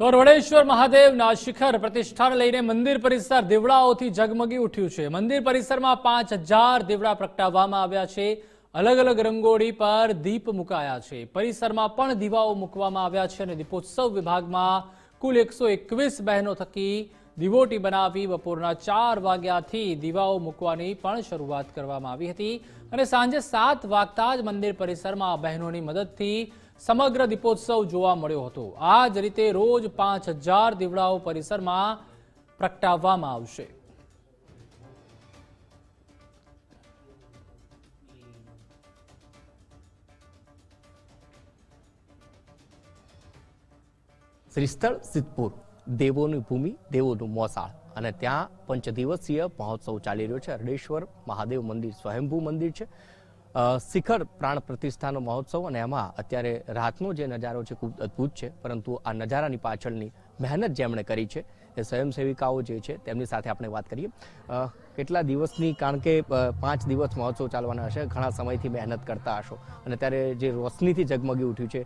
તો વડેશ્વર મહાદેવના શિખર પ્રતિષ્ઠાને લઈને મંદિર પરિસર દીવડાઓથી ઝગમગી ઉઠ્યું છે. મંદિર પરિસરમાં પાંચ હજાર દીવડા પ્રગટાવવામાં આવ્યા છે. અલગ અલગ રંગોળી પર દીપ મુકાયા છે. પરિસરમાં પણ દીવાઓ મૂકવામાં આવ્યા છે અને દીપોત્સવ વિભાગમાં કુલ એકસો એકવીસ બહેનો થકી દિવોટી બનાવી બપોરના ચાર વાગ્યાથી દીવાઓ મૂકવાની પણ શરૂઆત કરવામાં આવી હતી. અને સાંજે સાત વાગતા જ મંદિર પરિસરમાં બહેનોની મદદથી સમગ્ર દીપોત્સવ જોવા મળ્યો હતો. આ જ રીતે રોજ પાંચ હજાર દીવડાઓ પરિસરમાં પ્રગટાવવામાં આવશે. શ્રીસ્થળ, સિદ્ધપુર, દેવોની ભૂમિ, દેવોનું મોસાળ અને ત્યાં પંચદિવસીય મહોત્સવ ચાલી રહ્યો છે. અરડેશ્વર મહાદેવ મંદિર, સ્વયંભૂ મંદિર છે. શિખર પ્રાણ પ્રતિષ્ઠાનો મહોત્સવ અને એમાં અત્યારે રાતનો જે નજારો છે ખૂબ અદ્ભુત છે. પરંતુ આ નજારાની પાછળની મહેનત જેમણે કરી છે, એ સ્વયંસેવિકાઓ જે છે તેમની સાથે આપણે વાત કરીએ. કેટલા દિવસની, કારણ કે પાંચ દિવસ મહોત્સવ ચાલવાના હશે, ઘણા સમયથી મહેનત કરતા હશો. અને ત્યારે જે રોશનીથી ઝગમગી ઉઠ્યું છે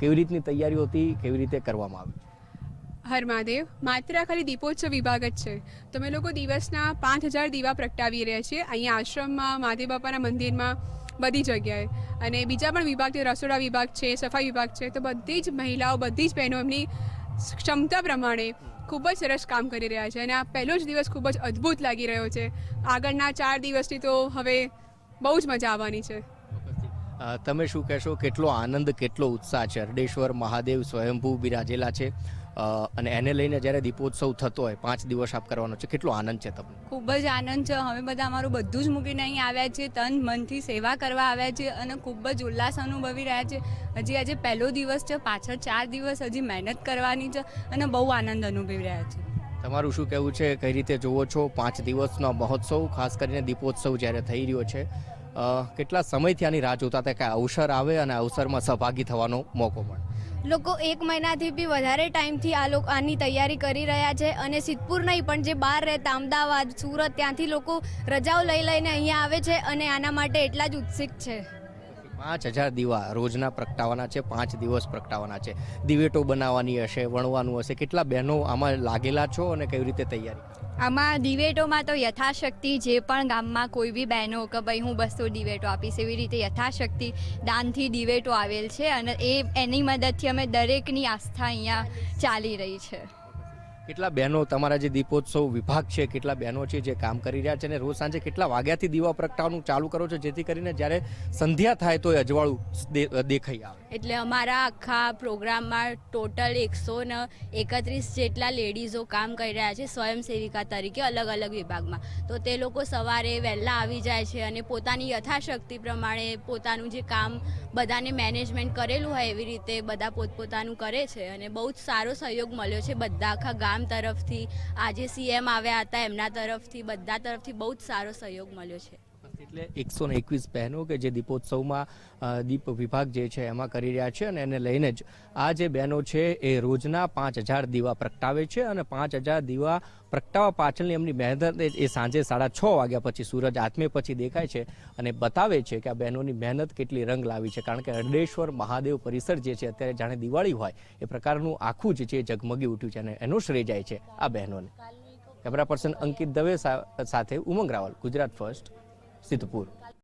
કેવી રીતની તૈયારીઓ હતી, કેવી રીતે કરવામાં આવી? હર મહાદેવ, માત્ર ખાલી દીપોત્સવ વિભાગ જ છે. તો અમે લોકો દિવસના પાંચ હજાર દીવા પ્રગટાવી રહ્યા છીએ. અહીંયા આશ્રમમાં, મહાદેવ બાપાના મંદિરમાં બધી જગ્યાએ. અને બીજા પણ વિભાગ છે, રસોડા વિભાગ છે, સફાઈ વિભાગ છે, તો બધી જ મહિલાઓ, બધી જ બહેનો એમની ક્ષમતા પ્રમાણે ખૂબ જ સરસ કામ કરી રહ્યા છે. અને આ પહેલો જ દિવસ ખૂબ જ અદ્ભુત લાગી રહ્યો છે. આગળના ચાર દિવસની તો હવે બહુ જ મજા આવવાની છે. તમે શું કહેશો? કેટલો આનંદ, કેટલો ઉત્સાહ છે? અરડેશ્વર મહાદેવ સ્વયંભૂ બિરાજેલા છે. અને એને લઈને જ્યારે દીપોત્સવ થતો હોય પાંચ દિવસ આપ કરવાનો છે કેટલો આનંદ છે તમને? ખૂબ જ આનંદ છે. અમે બધા અમારું બધું જ મૂકીને અહીં આવ્યા છીએ તન મનથી સેવા કરવા આવ્યા છીએ અને ખૂબ જ ઉલ્લાસ અનુભવી રહ્યા છે હજી આજે પહેલો દિવસ છે પાછળ ચાર દિવસ હજી મહેનત કરવાની છે અને બહુ આનંદ અનુભવી રહ્યા છે તમારું શું કહેવું છે? કઈ રીતે જુઓ છો પાંચ દિવસનો મહોત્સવ? ખાસ કરીને દીપોત્સવ જ્યારે થઈ રહ્યો છે કેટલા સમયથી આની રાહ જોતા હતા કે અવસર આવે અને અવસરમાં સહભાગી થવાનો મોકો મળે? લોકો એક મહિનાથી બી વધારે ટાઈમથી આ લોકો, આની તૈયારી કરી રહ્યા છે અને સિદ્ધપુર નહીં, પણ જે બહાર રહેતા અમદાવાદ, સુરત, ત્યાંથી લોકો રજાઓ લઈ લઈને અહીંયા આવે છે અને આના માટે એટલા જ ઉત્સુક છે. પાંચ હજાર દીવા રોજના પ્રગટાવવાના છે, પાંચ દિવસ પ્રગટાવવાના છે. દિવેટો બનાવવાની હશે, વણવાનું હશે, કેટલા બહેનો આમાં લાગેલા છો અને કેવી રીતે તૈયારી આમાં દિવેટોમાં તો યથાશક્તિ જે પણ ગામમાં કોઈ બી બહેનો કે ભાઈ હું બસો દિવેટો આપીશ, એવી રીતે યથાશક્તિ દાનથી દિવેટો આવેલ છે અને એ એની મદદથી અમે દરેકની આસ્થા અહીંયા ચાલી રહી છે. કેટલા બહેનો તમારા જે દીપોત્સવ વિભાગ છે, કેટલા બહેનો છે જે કામ કરી રહ્યા છે અને રોજ સાંજે કેટલા વાગ્યાથી દીવા પ્રગટાવવાનું ચાલુ કરો છો, જેથી કરીને જ્યારે સંધ્યા થાય તો એ અજવાળું દેખાઈ આવે. એટલે અમારા આખા પ્રોગ્રામમાં ટોટલ એકસો ને એકત્રીસ જેટલા લેડીઝો કામ કરી રહ્યા છે સ્વયંસેવિકા તરીકે અલગ અલગ વિભાગમાં. તો તે લોકો સવારે વહેલા આવી જાય છે અને પોતાની યથાશક્તિ પ્રમાણે પોતાનું જે કામ બધાને મેનેજમેન્ટ કરેલું હોય એવી રીતે બધા પોતપોતાનું કરે છે અને બહુ જ સારો સહયોગ મળ્યો છે બધા આખા ગામ તરફથી. આજે સીએમ આવ્યા હતા, એમના તરફથી, બધા તરફથી બહુ જ સારો સહયોગ મળ્યો છે. એટલે એકસો ને એકવીસ બહેનો કે જે દીપોત્સવમાં દીપ વિભાગ જે છે એમાં કરી રહ્યા છે અને એને લઈને જ આ જે બહેનો છે એ રોજના પાંચ હજાર દીવા પ્રગટાવે છે અને પાંચ હજાર દીવા પ્રગટાવવા પાછળની એમની મહેનત એ- સાંજે સાડા છ વાગ્યા પછી સૂરજ આત્મે પછી દેખાય છે અને બતાવે છે કે આ બહેનોની મહેનત કેટલી રંગ લાવી છે. કારણ કે હરડેશ્વર મહાદેવ પરિસર જે છે અત્યારે જાણે દિવાળી હોય એ પ્રકારનું આખું જ છે ઝગમગી ઉઠ્યું છે અને એનો શ્રેય જાય છે આ બહેનોને. કેમેરા પર્સન અંકિત દવે સાથે ઉમંગ રાવલ, ગુજરાત ફર્સ્ટ. સિદ્ધપુર